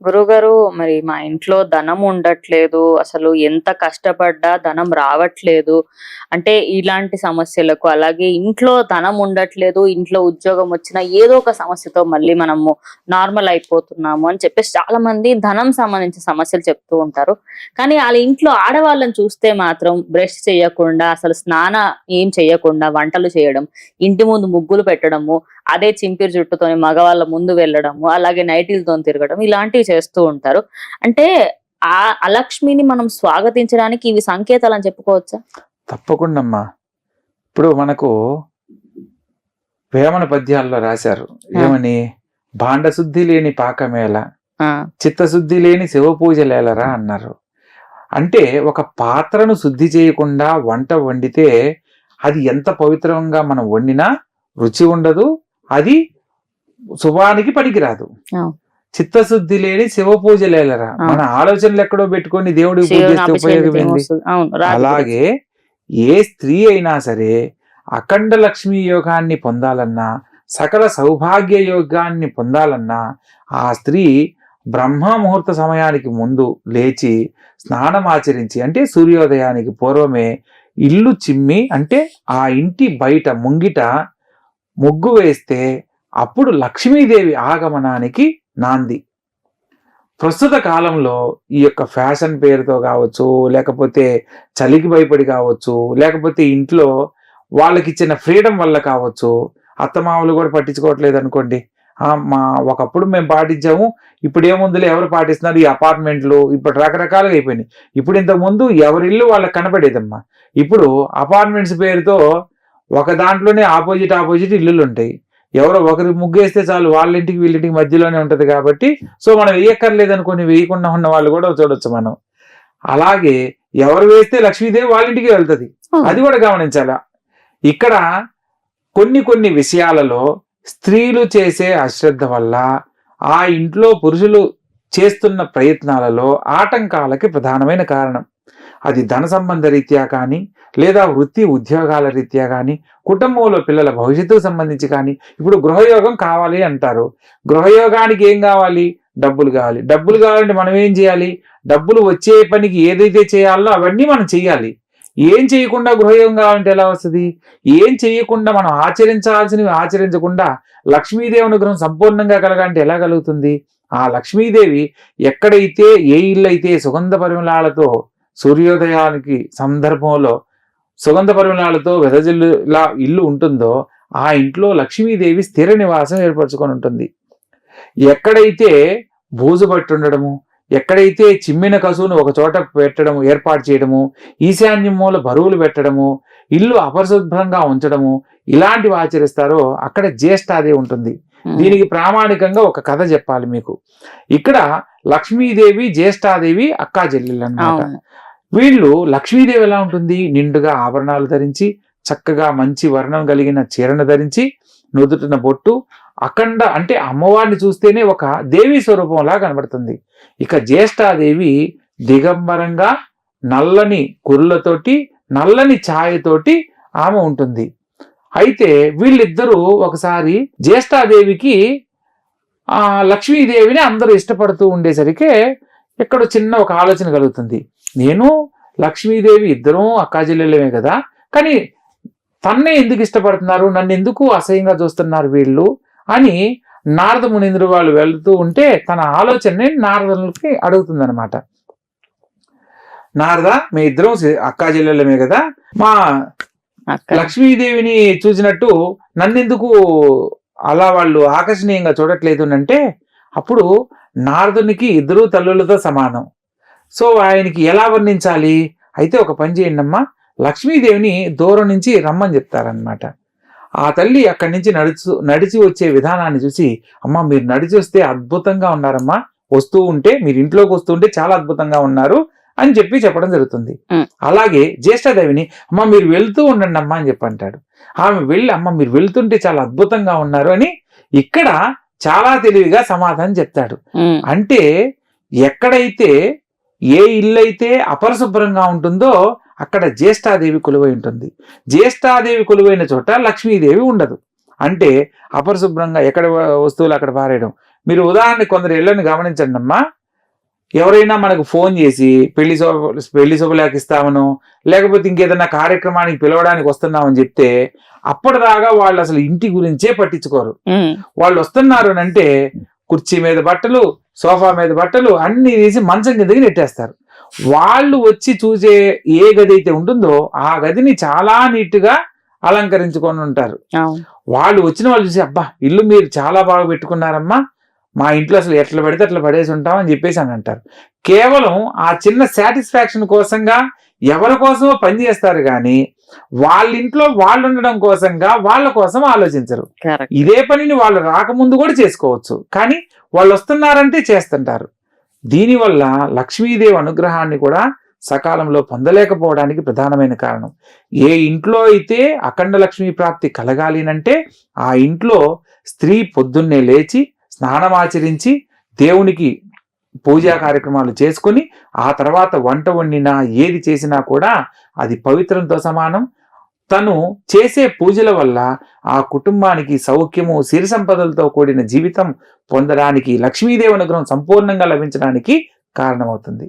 గురుగారు మరి మా ఇంట్లో ధనం ఉండట్లేదు అసలు ఎంత కష్టపడ్డా ధనం రావట్లేదు. అంటే ఇలాంటి సమస్యలకు అలాగే ఇంట్లో ధనం ఉండట్లేదు ఇంట్లో ఉద్యోగం వచ్చినా ఏదో ఒక సమస్యతో మళ్ళీ మనము నార్మల్ అయిపోతున్నాము అని చెప్పేసి చాలా మంది ధనం సంబంధించిన సమస్యలు చెప్తూ ఉంటారు. కానీ వాళ్ళ ఇంట్లో ఆడవాళ్ళని చూస్తే మాత్రం బ్రష్ చేయకుండా అసలు స్నాన ఏం చేయకుండా వంటలు చేయడం ఇంటి ముందు ముగ్గులు పెట్టడము అదే చింపిరి జుట్టుతోని మగవాళ్ళ ముందు వెళ్ళడము అలాగే నైటీలతో తిరగడం ఇలాంటివి చేస్తూ ఉంటారు. అంటే ఆ అలక్ష్మిని మనం స్వాగతించడానికి ఇవి సంకేతాలు అని చెప్పుకోవచ్చా? తప్పకుండా అమ్మా ఇప్పుడు మనకు వేమన పద్యాల్లో రాశారు. ఏమని? భాండశుద్ధి లేని పాకమేళ చిత్తశుద్ధి లేని శివ పూజలేలరా అన్నారు. అంటే ఒక పాత్రను శుద్ధి చేయకుండా వంట వండితే అది ఎంత పవిత్రంగా మనం వండినా రుచి ఉండదు అది శుభానికి పనికిరాదు. చిత్తశుద్ధి లేని శివ పూజలేలరా. మన ఆలోచనలు ఎక్కడో పెట్టుకొని దేవుడికి పూజ శివుని చేస్తే అభిషేకం ఉపయోగం ఏంది వస్తుంది. అవును రాగి అలాగే ఏ స్త్రీ అయినా సరే అఖండ లక్ష్మీ యోగాన్ని పొందాలన్నా సకల సౌభాగ్య యోగాన్ని పొందాలన్నా ఆ స్త్రీ బ్రహ్మ ముహూర్త సమయానికి ముందు లేచి స్నానం ఆచరించి అంటే సూర్యోదయానికి పూర్వమే ఇల్లు చిమ్మి అంటే ఆ ఇంటి బయట ముంగిట ముగ్గు వేస్తే అప్పుడు లక్ష్మీదేవి ఆగమనానికి నాంది. ప్రస్తుత కాలంలో ఈ యొక్క ఫ్యాషన్ పేరుతో కావచ్చు లేకపోతే చలికి భయపడి కావచ్చు లేకపోతే ఇంట్లో వాళ్ళకి ఇచ్చిన ఫ్రీడమ్ వల్ల కావచ్చు అత్తమామలు కూడా పట్టించుకోవట్లేదు అనుకోండి. మా ఒకప్పుడు మేము పాటించాము ఇప్పుడు ఏముందిలే ఎవరు పాటిస్తున్నారు? ఈ అపార్ట్మెంట్లు ఇప్పుడు రకరకాలుగా అయిపోయినాయి. ఇప్పుడు ఇంతకుముందు ఎవరి ఇల్లు వాళ్ళకి కనపడేదమ్మా. ఇప్పుడు అపార్ట్మెంట్స్ పేరుతో ఒక దాంట్లోనే ఆపోజిట్ ఆపోజిట్ ఇల్లులు ఉంటాయి. ఎవరో ఒకరి ముగ్గేస్తే చాలు వాళ్ళ ఇంటికి వీళ్ళింటికి మధ్యలోనే ఉంటది కాబట్టి సో మనం వేయక్కర్లేదు అనుకుని వేయకుండా ఉన్న వాళ్ళు కూడా చూడొచ్చు మనం. అలాగే ఎవరు వేస్తే లక్ష్మీదేవి వాళ్ళ ఇంటికి వెళ్తది. అది కూడా గమనించాలా? ఇక్కడ కొన్ని కొన్ని విషయాలలో స్త్రీలు చేసే అశ్రద్ధ వల్ల ఆ ఇంట్లో పురుషులు చేస్తున్న ప్రయత్నాలలో ఆటంకాలకి ప్రధానమైన కారణం. అది ధన సంబంధ రీత్యా కానీ లేదా వృత్తి ఉద్యోగాల రీత్యా కానీ కుటుంబంలో పిల్లల భవిష్యత్తుకు సంబంధించి కానీ ఇప్పుడు గృహయోగం కావాలి అంటారు. గృహయోగానికి ఏం కావాలి? డబ్బులు కావాలి. డబ్బులు కావాలంటే మనం ఏం చేయాలి? డబ్బులు వచ్చే పనికి ఏదైతే చేయాలో అవన్నీ మనం చేయాలి ఏం చేయకుండా గృహయోగం కావాలంటే ఎలా వస్తుంది? ఏం చేయకుండా మనం ఆచరించాల్సినవి ఆచరించకుండా లక్ష్మీదేవి అనుగ్రహం సంపూర్ణంగా కలగాలంటే ఎలా కలుగుతుంది? ఆ లక్ష్మీదేవి ఎక్కడైతే ఏ ఇల్లు అయితే సుగంధ పరిమళాలతో సూర్యోదయానికి సందర్భంలో సుగంధ పరిమళాలతో వెదజిల్లులా ఇల్లు ఉంటుందో ఆ ఇంట్లో లక్ష్మీదేవి స్థిర నివాసం ఏర్పరచుకొని ఉంటుంది. ఎక్కడైతే బూజు పట్టి ఉండడము ఎక్కడైతే చిమ్మిన కసువును ఒక చోట పెట్టడము ఏర్పాటు చేయడము ఈశాన్యం మూల బరువులు పెట్టడము ఇల్లు అపరిశుభ్రంగా ఉంచడము ఇలాంటివి ఆచరిస్తారో అక్కడ జ్యేష్ఠాదేవి ఉంటుంది. దీనికి ప్రామాణికంగా ఒక కథ చెప్పాలి మీకు. ఇక్కడ లక్ష్మీదేవి జ్యేష్ఠాదేవి అక్కా చెల్లెళ్ళు అన్నమాట. వీళ్ళు లక్ష్మీదేవి ఎలా ఉంటుంది? నిండుగా ఆభరణాలు ధరించి చక్కగా మంచి వర్ణం కలిగిన చీరను ధరించి నుదుటిన బొట్టు అఖండ అంటే అమ్మవారిని చూస్తేనే ఒక దేవి స్వరూపంలా కనబడుతుంది. ఇక జ్యేష్ఠాదేవి దిగంబరంగా నల్లని కురులతోటి నల్లని ఛాయతోటి ఆమె ఉంటుంది. అయితే వీళ్ళిద్దరూ ఒకసారి జ్యేష్ఠాదేవికి ఆ లక్ష్మీదేవిని అందరూ ఇష్టపడుతూ ఉండేసరికి ఇక్కడ చిన్న ఒక ఆలోచన కలుగుతుంది. నేను లక్ష్మీదేవి ఇద్దరం అక్కాచెల్లెలమే కదా కానీ తన్నే ఎందుకు ఇష్టపడుతున్నారు? నన్ను ఎందుకు అసహ్యంగా చూస్తున్నారు వీళ్ళు? అని నారద మునీంద్రు వాళ్ళు వెళ్తూ ఉంటే తన ఆలోచనని నారదులకి అడుగుతుందన్నమాట. నారద మీ ఇద్దరం అక్కా చెల్లెలమే కదా మా లక్ష్మీదేవిని చూసినట్టు నన్నెందుకు అలా వాళ్ళు ఆకర్షణీయంగా చూడట్లేదు అంటే అప్పుడు నారదునికి ఇద్దరు తల్లులతో సమానం. సో ఆయనకి ఎలా వర్ణించాలి? అయితే ఒక పని చేయండి అమ్మా. లక్ష్మీదేవిని దూరం నుంచి రమ్మని చెప్తారనమాట ఆ తల్లి అక్కడి నుంచి నడుచు నడిచి వచ్చే విధానాన్ని చూసి అమ్మా మీరు నడిచి వస్తే అద్భుతంగా ఉన్నారమ్మా. వస్తూ ఉంటే మీరు ఇంట్లోకి వస్తూ ఉంటే చాలా అద్భుతంగా ఉన్నారు. అని చెప్పి చెప్పడం జరుగుతుంది. అలాగే జ్యేష్ఠదేవిని అమ్మ మీరు వెళ్తూ ఉండండి అమ్మా అని చెప్పి అంటాడు ఆమె వెళ్ళి అమ్మ మీరు వెళ్తుంటే చాలా అద్భుతంగా ఉన్నారు అని ఇక్కడ చాలా తెలివిగా సమాధానం చెప్తాడు. అంటే ఎక్కడైతే ఏ ఇల్లు అయితే అపరిశుభ్రంగా ఉంటుందో అక్కడ జ్యేష్ఠాదేవి కొలువై ఉంటుంది. జ్యేష్ఠాదేవి కొలువైన చోట లక్ష్మీదేవి ఉండదు. అంటే అపరిశుభ్రంగా ఎక్కడ వస్తువులు అక్కడ పారేయడం? మీరు ఉదాహరణ కొందరు ఇళ్ళని గమనించండి అమ్మా. ఎవరైనా మనకు ఫోన్ చేసి పెళ్ళి శోభ పెళ్ళి శుభలేఖ ఇస్తామను లేకపోతే ఇంకేదైనా కార్యక్రమానికి పిలవడానికి వస్తున్నామని చెప్తే అప్పటిదాకా వాళ్ళు అసలు ఇంటి గురించే పట్టించుకోరు. వాళ్ళు వస్తున్నారు అని అంటే కుర్చీ మీద బట్టలు సోఫా మీద బట్టలు అన్ని తీసి మంచం కిందకి నెట్టేస్తారు. వాళ్ళు వచ్చి చూసే ఏ గది అయితే ఉంటుందో ఆ గదిని చాలా నీట్గా అలంకరించుకొని ఉంటారు. వాళ్ళు వచ్చిన వాళ్ళు చూసి అబ్బా ఇల్లు మీరు చాలా బాగా పెట్టుకున్నారమ్మా మా ఇంట్లో అసలు ఎట్లా పడితే అట్లా పడేసి ఉంటాం అని చెప్పేసి అని అంటారు. కేవలం ఆ చిన్న సాటిస్ఫాక్షన్ కోసంగా ఎవరి కోసమో పనిచేస్తారు కానీ వాళ్ళ ఇంట్లో వాళ్ళు ఉండడం కోసంగా వాళ్ళ కోసం ఆలోచించరు. ఇదే పనిని వాళ్ళు రాకముందు కూడా చేసుకోవచ్చు. కానీ వాళ్ళు వస్తున్నారంటే చేస్తుంటారు. దీనివల్ల లక్ష్మీదేవి అనుగ్రహాన్ని కూడా సకాలంలో పొందలేకపోవడానికి ప్రధానమైన కారణం. ఏ ఇంట్లో అయితే అఖండ లక్ష్మీ ప్రాప్తి కలగాలి అంటే ఆ ఇంట్లో స్త్రీ పొద్దున్నే లేచి స్నానమాచరించి దేవునికి పూజా కార్యక్రమాలు చేసుకొని ఆ తర్వాత వంట వండినా ఏది చేసినా కూడా అది పవిత్రంతో సమానం. తను చేసే పూజల వల్ల ఆ కుటుంబానికి సౌఖ్యము సిరి సంపదలతో కూడిన జీవితం పొందడానికి లక్ష్మీదేవి అనుగ్రహం సంపూర్ణంగా లభించడానికి కారణమవుతుంది.